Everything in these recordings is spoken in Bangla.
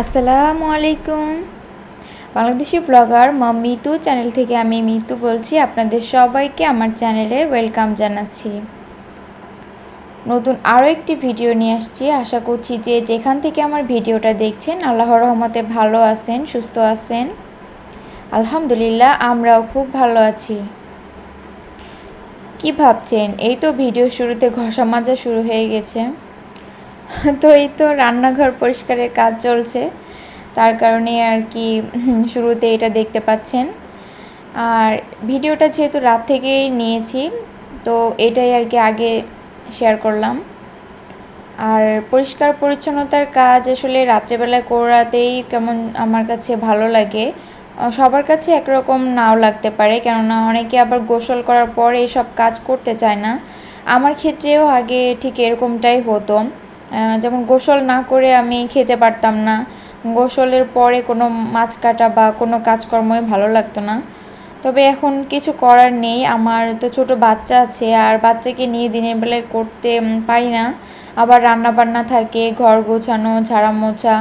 আসসালামু আলাইকুম। বাংলাদেশি ব্লগার মম মিতু চ্যানেল থেকে আমি মিতু বলছি, আপনাদের সবাইকে আমার চ্যানেলে ওয়েলকাম জানাচ্ছি। নতুন আরও একটি ভিডিও নিয়ে আসছি। আশা করছি যে যেখান থেকে আমার ভিডিওটা দেখছেন, আল্লাহর রহমতে ভালো আছেন, সুস্থ আছেন। আলহামদুলিল্লাহ, আমরাও খুব ভালো আছি। কি ভাবছেন? এই তো ভিডিও শুরুতে ঘষা মাজা শুরু হয়ে গেছে। তো এই তো রান্নাঘর পরিষ্কারের কাজ চলছে। তার কারণে আর কি শুরুতে এটা দেখতে পাচ্ছেন। আর ভিডিওটা যেহেতু রাত থেকেই নিয়েছি, তো এটাই আর কি আগে শেয়ার করলাম। আর পরিষ্কার পরিচ্ছন্নতার কাজ আসলে রাত্রেবেলায় করাতেই কেমন আমার কাছে ভালো লাগে। সবার কাছে একরকম নাও লাগতে পারে, কেননা অনেকে আবার গোসল করার পর এইসব কাজ করতে চায় না। আমার ক্ষেত্রেও আগে ঠিক এরকমটাই হতো। যেমন গোসল না করে আমি খেতে পারতাম না। গোসলের পরে কোনো মাছ কাটা বা কোনো কাজকর্মই ভালো লাগতো না। তবে এখন কিছু করার নেই। আমার তো ছোট বাচ্চা আছে আর বাচ্চাকে নিয়ে দিনের বেলায় করতে পারি না। আবার রান্না বান্না থাকে, ঘর গোছানো ঝাড়া মোছা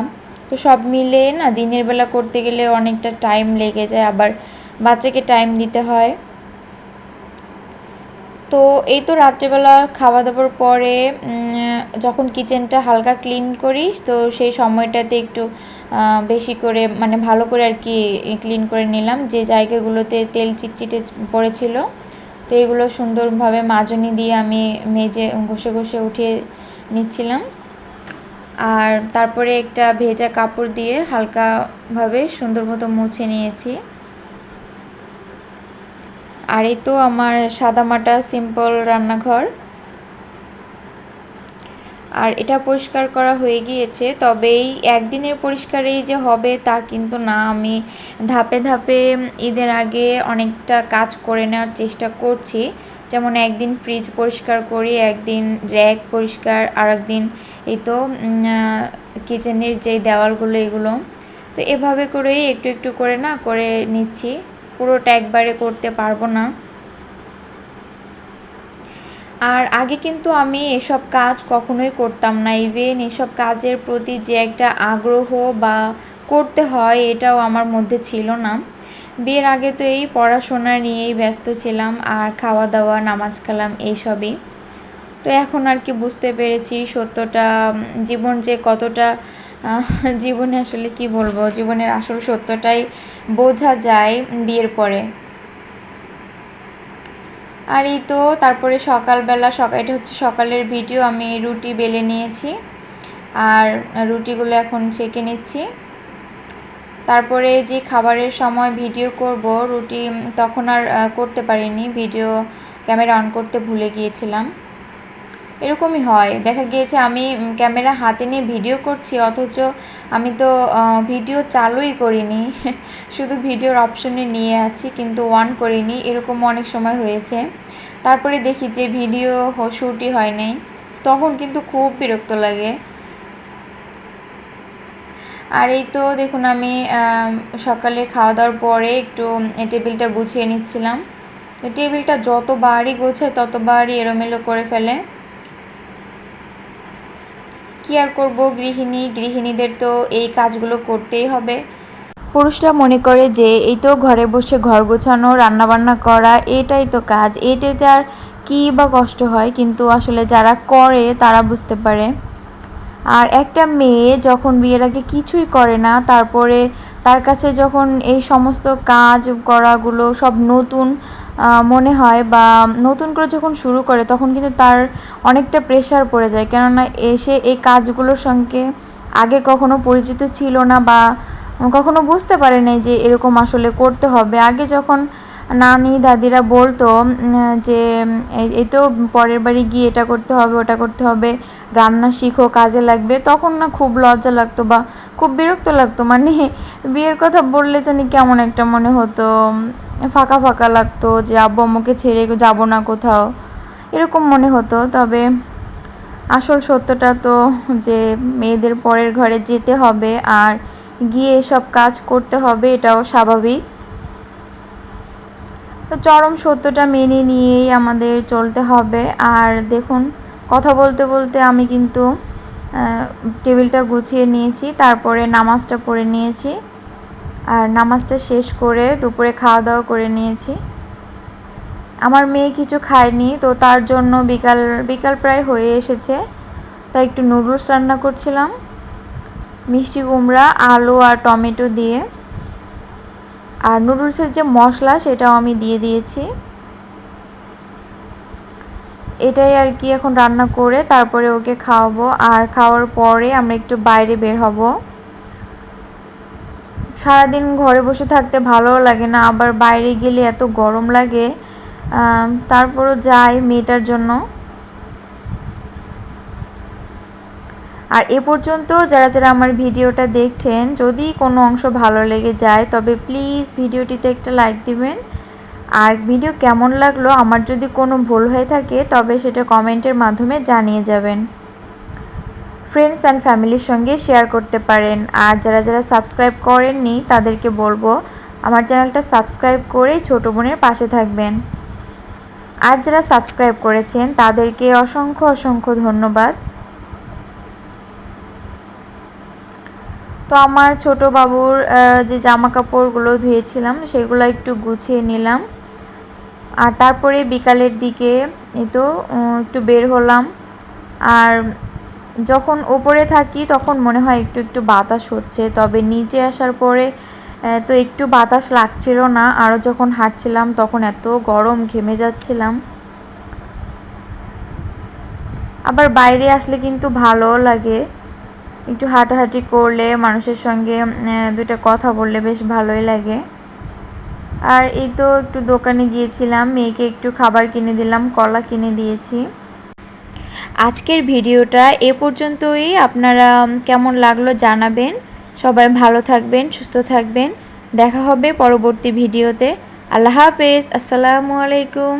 তো সব মিলে না দিনের বেলা করতে গেলে অনেকটা টাইম লেগে যায়। আবার বাচ্চাকে টাইম দিতে হয়। তো এই তো রাত্রেবেলা খাওয়া দাওয়ার পরে যখন কিচেনটা হালকা ক্লিন করিস, তো সেই সময়টাতে একটু বেশি করে মানে ভালো করে আর কি ক্লিন করে নিলাম। যে জায়গাগুলোতে তেল চিটচিটে পড়েছিল, তো এগুলো সুন্দরভাবে মাজনি দিয়ে আমি মেজে, ঘষে ঘষে উঠিয়ে নিচ্ছিলাম। আর তারপরে একটা ভেজা কাপড় দিয়ে হালকাভাবে সুন্দর মতো মুছে নিয়েছি। আর এই তো আমার সাদামাটা সিম্পল রান্নাঘর। আর এটা পরিষ্কার করা হয়ে গিয়েছে তবে এই একদিনের পরিষ্কারেই যে হবে তা কিন্তু না। আমি ধাপে ধাপে ঈদের আগে অনেকটা কাজ করে নেওয়ার চেষ্টা করছি। যেমন একদিন ফ্রিজ পরিষ্কার করি, একদিন র্যাক পরিষ্কার আর একদিন এই তো কিচেনের যে দেওয়ালগুলো এগুলো। তো এভাবে করেই একটু একটু করে না, করে নিচ্ছি। পুরোটা একবারে করতে পারব না। আর আগে কিন্তু আমি এসব কাজ কখনোই করতাম না। ইভেন এসব কাজের প্রতি যে একটা আগ্রহ বা করতে হয়, এটাও আমার মধ্যে ছিল না। বিয়ের আগে তো এই পড়াশোনা নিয়েই ব্যস্ত ছিলাম আর খাওয়া দাওয়া নামাজ কালাম এইসবই তো এখন আর কি বুঝতে পেরেছি সত্যটা জীবন যে কতটা জীবনে আসলে কি বলব? জীবনের আসল সত্যটাই বোঝা যায় বিয়ের পরে। আর এই তো তারপরে সকালবেলা সকাল এটা হচ্ছে সকালের ভিডিও, আমি রুটি বেলে নিয়েছি। আর রুটিগুলো এখন ছেঁকে নিচ্ছি। তারপরে যে খাবারের সময় ভিডিও করব, রুটি তখন আর করতে পারিনি। ভিডিও ক্যামেরা অন করতে ভুলে গিয়েছিলাম। এরকমই হয়। দেখা গিয়েছে আমি ক্যামেরা হাতে নিয়ে ভিডিও করছি, অথচ আমি তো ভিডিও চালুই করিনি। শুধু ভিডিওর অপশনে নিয়ে আছি, কিন্তু অন করিনি। এরকম অনেক সময় হয়েছে। তারপরে দেখি যে ভিডিও শ্যুটই হয় নাই। তখন কিন্তু খুব বিরক্ত লাগে। আর এই তো দেখুন আমি সকালে খাওয়া দাওয়ার পরে একটু টেবিলটা গুছিয়ে নিচ্ছিলাম। টেবিলটা যতবারই গোছায় ততবারই এলোমেলো করে ফেলে। কি আর করব গৃহিণী? গৃহিণীদের তো এই কাজগুলো করতেই হবে। পুরুষরা মনে করে যে, এই তো ঘরে বসে ঘর গোছানো, রান্নাবান্না করা, এটাই তো কাজ। এটাতে আর কী বা কষ্ট হয়? কিন্তু আসলে যারা করে, তারা বুঝতে পারে। আর একটা মেয়ে যখন বিয়ের আগে কিছুই করে না, তারপরে তার কাছে যখন এই সমস্ত কাজ করাগুলো সব নতুন মনে হয় বা নতুন করে যখন শুরু করে তখন কিন্তু তার অনেকটা প্রেশার পড়ে যায়। কেননা এসে এই কাজগুলোর সঙ্গে আগে কখনো পরিচিত ছিল না বা কখনো বুঝতে পারে নাই যে এরকম আসলে করতে হবে। আগে যখন নানি দাদিরা বলতো যে এই তো পরের বাড়ি গিয়ে এটা করতে হবে, ওটা করতে হবে, রান্না শিখো, কাজে লাগবে। তখন না খুব লজ্জা লাগতো বা খুব বিরক্ত লাগতো। মানে বিয়ের কথা বললে জানি কেমন একটা মনে হতো ফাঁকা ফাঁকা লাগতো যে, আব্বু, আম্মুকে ছেড়ে যাব না কোথাও। এরকম মনে হতো। তবে আসল সত্যটা তো যে, মেয়েদের পরের ঘরে যেতে হবে আর গিয়ে সব কাজ করতে হবে, এটাও স্বাভাবিক। তো চরম সত্যটা মেনে নিয়েই আমাদের চলতে হবে। আর দেখুন, কথা বলতে বলতে আমি কিন্তু টেবিলটা গুছিয়ে নিয়েছি, তারপরে নামাজটা পড়ে নিয়েছি। আর নামাজটা শেষ করে দুপুরে খাওয়া দাওয়া করে নিয়েছি। আমার মেয়ে কিছু খায়নি, তো তার জন্য বিকাল বিকাল প্রায় হয়ে এসেছে। তাই একটু নুডলস রান্না করছিলাম। মিষ্টি কুমড়া, আলু আর টমেটো দিয়ে। আর নুডলসের যে মশলা, সেটাও আমি দিয়ে দিয়েছি। এটাই আর কি এখন রান্না করে তারপরে ওকে খাওয়াবো। আর খাওয়ার পরে আমরা একটু বাইরে বের হব। সারাদিন ঘরে বসে থাকতে ভালো লাগে না, আবার বাইরে গেলে এত গরম লাগে। তারপরও যাই মেয়েটার জন্য। আর এ পর্যন্ত যারা যারা আমার ভিডিওটা দেখছেন, যদি কোনো অংশ ভালো লেগে যায়, তবে প্লিজ ভিডিওটিতে একটা লাইক দিবেন। আর ভিডিও কেমন লাগল, আমার যদি কোনো ভুল হয়ে থাকে, তবে সেটা কমেন্টের মাধ্যমে জানিয়ে যাবেন। ফ্রেন্ডস অ্যান্ড ফ্যামিলির সঙ্গে শেয়ার করতে পারেন। আর যারা যারা সাবস্ক্রাইব করেননি, তাদেরকে বলব, আমার চ্যানেলটা সাবস্ক্রাইব করেই ছোটো বোনের পাশে থাকবেন। আর যারা সাবস্ক্রাইব করেছেন, তাদেরকে অসংখ্য অসংখ্য ধন্যবাদ। তো আমার ছোট বাবুর যে জামা কাপড়গুলো ধুয়েছিলাম, সেগুলো একটু গুছিয়ে নিলাম। আর তারপরে বিকালের দিকে এই তো একটু বের হলাম। আর যখন ওপরে থাকি, তখন মনে হয় একটু একটু বাতাস হচ্ছে। তবে নিচে আসার পরে তো একটু বাতাস লাগছিল না। আরও যখন হাঁটছিলাম, তখন এত গরম ঘেমে যাচ্ছিলাম। আবার বাইরে আসলে কিন্তু ভালো লাগে। একটু হাঁটাহাঁটি করলে, মানুষের সঙ্গে দুইটা কথা বললে বেশ ভালোই লাগে। আর এই তো একটু দোকানে গিয়েছিলাম, মেয়েকে একটু খাবার কিনে দিলাম, কলা কিনে দিয়েছি। আজকের ভিডিওটা এ পর্যন্তই। আপনারা কেমন লাগল জানাবেন। সবাই ভালো থাকবেন, সুস্থ থাকবেন। দেখা হবে পরবর্তী ভিডিওতে। আল্লাহ হাফেজ, আসসালামু আলাইকুম।